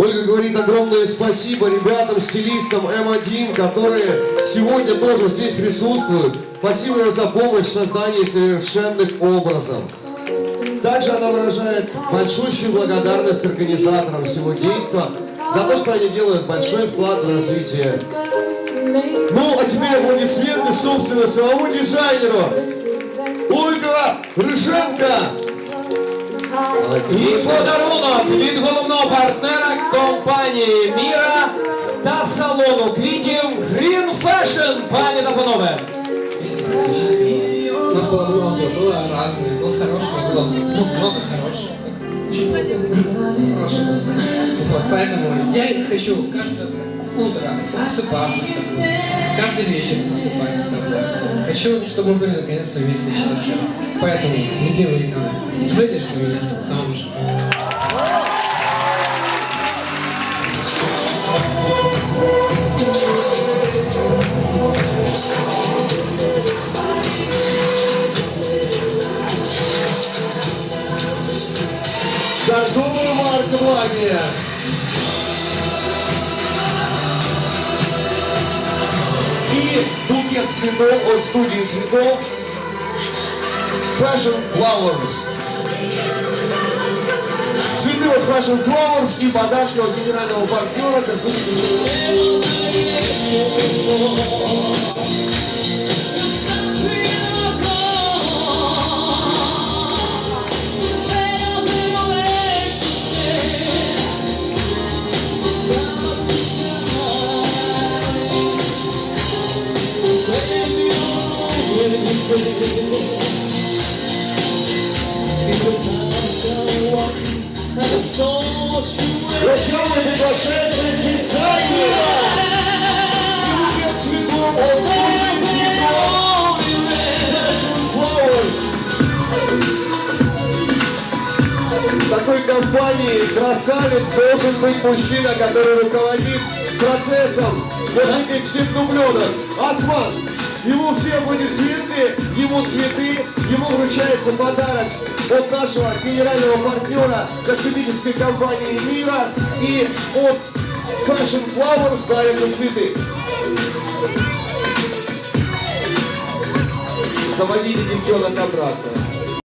Ольга говорит огромное спасибо ребятам, стилистам М1, которые сегодня тоже здесь присутствуют. Спасибо за помощь в создании совершенных образов. Также она выражает большущую благодарность организаторам всего действа за то, что они делают большой вклад в развитие. Ну, а теперь аплодисменты, собственно, самому дизайнеру. Ольга Рыженко. І подарунок від головного партнера компанії Міра та салону квітів Green Fashion, пані та панове. У нас было много, было разное, было хорошее, было ну, много хорошего. Очень много хорошего. Вот, поэтому я хочу каждое утро засыпаться с тобой. Каждый вечер засыпать с тобой. Хочу, чтобы мы были наконец-то вместе счастливы. Поэтому, любимый Николай, выйдешь за меня замуж. Дождовая марка Благия. Букет цветов от студии цветов Fashion Flowers. Цветы от Fashion Flowers и подарки от генерального партнера косметики. Прощальный приглашается дизайнера. Такой компании красавец должен быть мужчина, который руководит процессом вот этих всех дублеток. Осман, ему все аплодисменты, ему цветы, ему вручается подарок от нашего генерального партнера косметической компании Мира и от Fashion Flowers дарятся цветы. Заводите девчонок обратно.